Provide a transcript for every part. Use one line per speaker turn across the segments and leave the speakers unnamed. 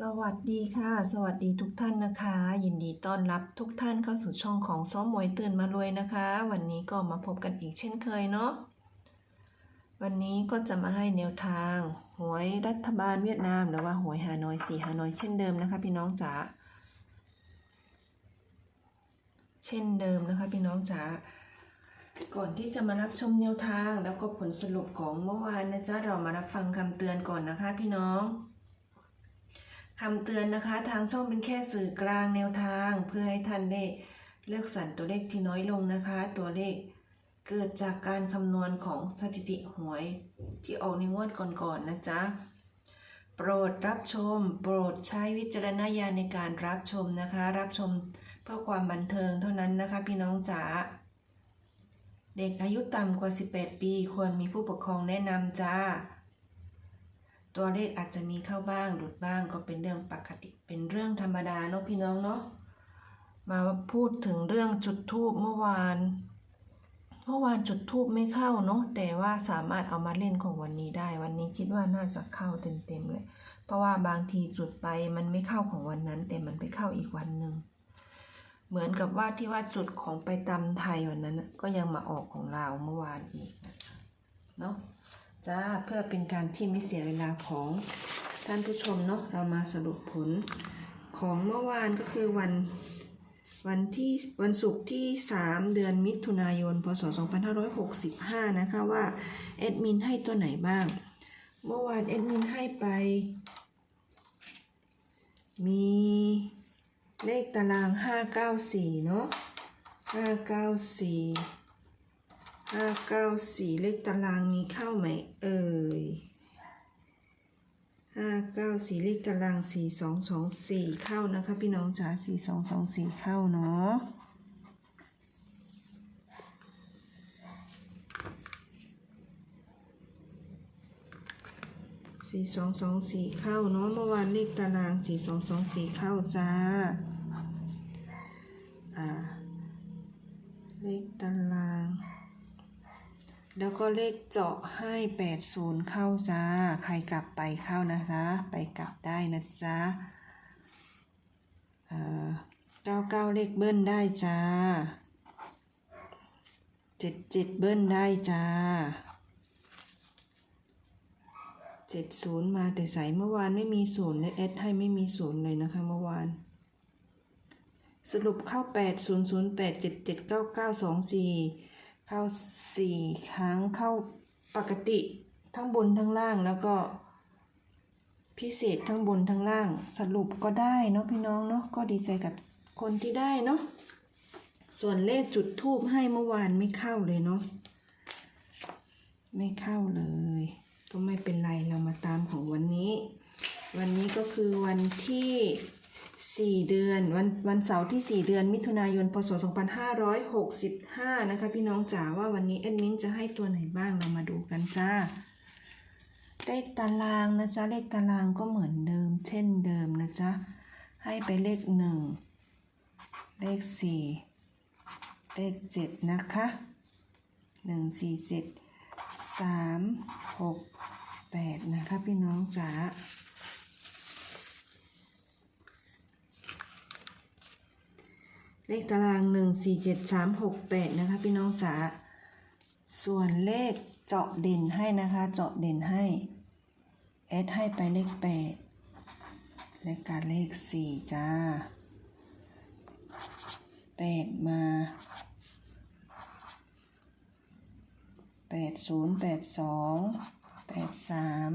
สวัสดีค่ะ สวัสดีทุกท่านนะคะ ยินดีต้อนรับทุกท่านเข้าสู่ช่องของซ้อมมวยตื่นมารวยนะคะ วันนี้ก็มาพบกันอีกเช่นเคยเนาะวันนี้ก็จะมาให้แนวทาง หวยรัฐบาลเวียดนามหรือว่าหวยฮานอยสีฮานอยเช่นเดิมนะคะ พี่น้องจ๋าเช่นเดิมนะคะ พี่น้องจ๋าก่อนที่จะมารับชมแนวทางแล้วก็ผลสรุปของเมื่อวานนะจ๊ะเรามารับฟังคำเตือนก่อนนะคะ พี่น้อง คำเตือนนะคะ ทางช่องเป็นแค่สื่อกลางแนวทาง เพื่อให้ท่านได้เลือกสรรตัวเลขที่น้อยลงนะคะ ตัวเลขเกิดจากการคำนวณของสถิติหวย ที่ออกในงวดก่อนๆนนะจ๊ะ โปรดรับชม โปรดใช้วิจารณญาณในการรับชมนะคะ รับชมเพื่อความบันเทิงเท่านั้นนะคะ พี่น้องจ๋าเด็กอายุต่ำกว่า 18 ปี ควรมีผู้ปกครองแนะนำจ้า ตัวเลขอาจจะมีเข้าบ้างหลุดบ้างก็เป็นเรื่องปกติ เป็นเรื่องธรรมดาเนาะพี่น้องเนาะมาพูดถึงเรื่องจุดทูบเมื่อวาน เมื่อวานจุดทูบไม่เข้าเนาะแต่ว่าสามารถเอามาเล่นของวันนี้ได้ วันนี้คิดว่าน่าจะเข้าเต็มๆเลย เพราะว่าบางทีจุดไปมันไม่เข้าของวันนั้น แต่มันไปเข้าอีกวันหนึ่งเหมือนกับว่าที่ว่าจุดของไปตำไทยวันนั้นก็ยังมาออกของเราวเมื่อวานอีกเนาะ จ้าเพื่อเป็นการที่ไม่เสียเวลาของท่านผู้ชมเนาะเรามาสรุปผลของเมื่อวานก็คือวันวันที่วันศุกร์ที่ 3 เดือนมิถุนายน พศ 2565 นะคะว่าแอดมินให้ตัวไหนบ้าง เมื่อวานแอดมินให้ไป มีเลขตาราง 594 เนาะ594 ห้าเก้าสี่เลขตารางมีเข้าไหมเอ่ยห้าเก้าสี่เลขตารางสี่สองสองสี่เข้านะคะพี่น้องจ๋าสี่สองสองสี่เข้าเนาะสี่สองสองสี่เข้าเนาะเมื่อวานเลขตารางสี่สองสองสี่เข้าจ้าอ่าเลขตาราง แล้วก็เลขเจาะให้ 80 เข้าจ้า ใครกลับไปเข้านะจ๊ะ ไปกลับได้นะจ๊ะเอ่อ99 เลขเบิ้ลได้จ้า 77 เบิ้ลได้จ้า 70 มาแต่ใสเมื่อวานไม่มีศูนย์เลยเอสให้ไม่มีศูนย์เลยนะคะเมื่อวานสรุปเข้า 8 0 0 8 7 7 9 9 2 4 เข้าสี่ครั้งเข้าปกติทั้งบนทั้งล่างแล้วก็พิเศษทั้งบนทั้งล่างสรุปก็ได้เนาะพี่น้องเนาะก็ดีใจกับคนที่ได้เนาะส่วนเลขจุดทูบให้เมื่อวานไม่เข้าเลยเนาะไม่เข้าเลย ก็ไม่เป็นไรเรามาตามของวันนี้ วันนี้ก็คือวันที่ 4 เดือนวันวันเสาร์ที่ 4 เดือนมิถุนายนพศ2565 นะคะ พี่น้องจ๋าว่าวันนี้แอดมินจะให้ตัวไหนบ้างเรามาดูกันจ้าเลขตารางนะจ๊ะเลขตารางก็เหมือนเดิม เช่นเดิมนะจ๊ะให้ไปเลข 1 เลข 4 เลข 7 นะคะ 1 4 7 3 6 8 นะคะ พี่น้องจ๋า เลขตารางหนึ่งสี่เจ็ดสามหกแปดนะคะ พี่น้องจ๋า ส่วนเลขเจาะเด่นให้นะคะ เจาะเด่นให้เอสให้ไปเลขแปดเลขการเลขสี่จ้าแปดมาแปดศูนย์แปดสองแปดสาม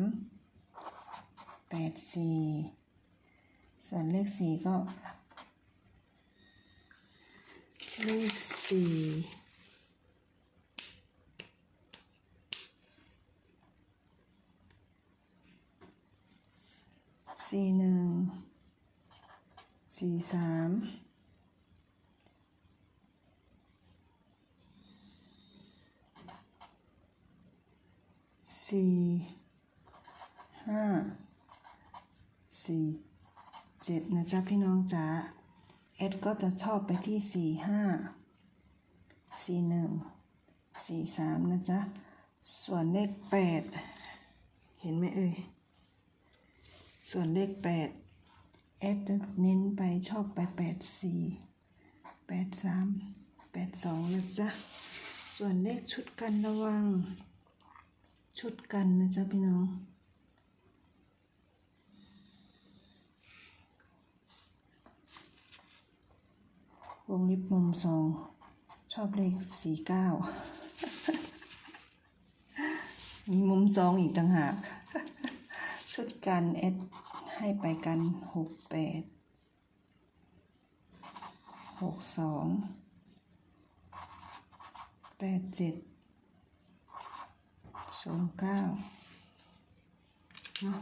แปดสี่ส่วนเลขสี่ก็ เลขสี่สี่หนึ่งสี่สามสี่ห้าสี่เจ็ดนะจ๊ะพี่น้องจ๋า เอสก็จะชอบไปที่สี่ห้าสี่หนึ่งสี่สามนะจ๊ะ ส่วนเลขแปดเห็นไหมเอ่ย ส่วนเลขแปดแอดจะเน้นไปชอบไปแปดสี่แปดสามแปดสองนะจ๊ะ ส่วนเลขชุดกันระวัง ชุดกันนะจ๊ะพี่น้อง วงลิบมุมสองชอบเลขสี่เก้ามีมุมสองอีกต่างหาก ชุดกันเอสให้ไปกันหกแปดหกสองแปดเจ็ดสองเก้าเนาะ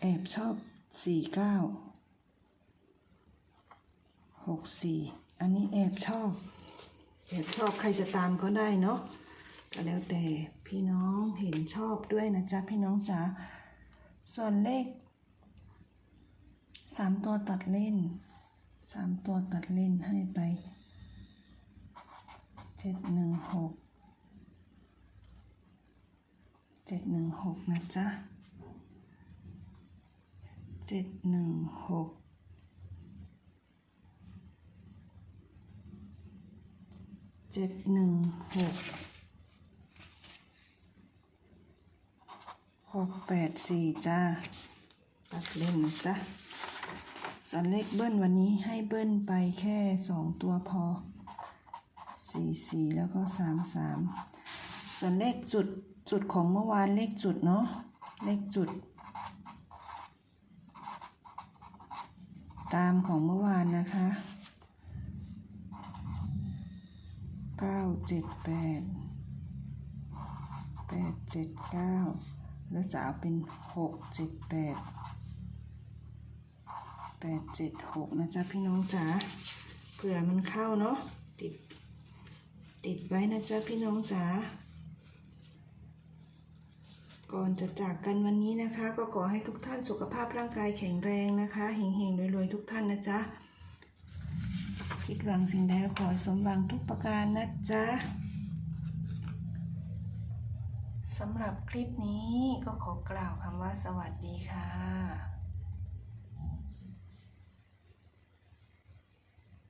แอบชอบสี่เก้าหกสี่อันนี้แอบชอบ แอบชอบใครจะตามก็ได้เนาะก็แล้วแต่พี่น้องเห็นชอบด้วยนะจ๊ะพี่น้องจ๋าส่วนเลขสามตัวตัดเล่นสามตัวตัดเล่นให้ไปเจ็ดหนึ่งหกเจ็ดหนึ่งหกนะจ๊ะ เจ็ดหนึ่งหกเจ็ดหนึ่งหกหกแปดสี่จ้าตัดเล่นจ๊ะส่วนเลขเบิ้ลวันนี้ให้เบิ้ลไปแค่สองตัวพอสี่สี่แล้วก็สามสามส่วนเลขจุดจุดของเมื่อวานเลขจุดเนาะเลขจุด ตามของเมื่อวานนะคะเก้าเจ็ดแปดแปดเจ็ดเก้าแล้วจะเอาเป็นหกเจ็ดแปดแปดเจ็ดหกนะจ๊ะพี่น้องจ๋าเผื่อมันเข้าเนาะติด ติดไว้นะจ๊ะพี่น้องจ๋า ก่อนจะจากกันวันนี้นะคะ ก็ขอให้ทุกท่านสุขภาพร่างกายแข็งแรงนะคะเฮงๆรวยๆทุกท่านนะจ๊ะคิดหวังสิ่งใดขอสมหวังทุกประการนะจ๊ะสำหรับคลิปนี้ก็ขอกล่าวคำว่าสวัสดีค่ะ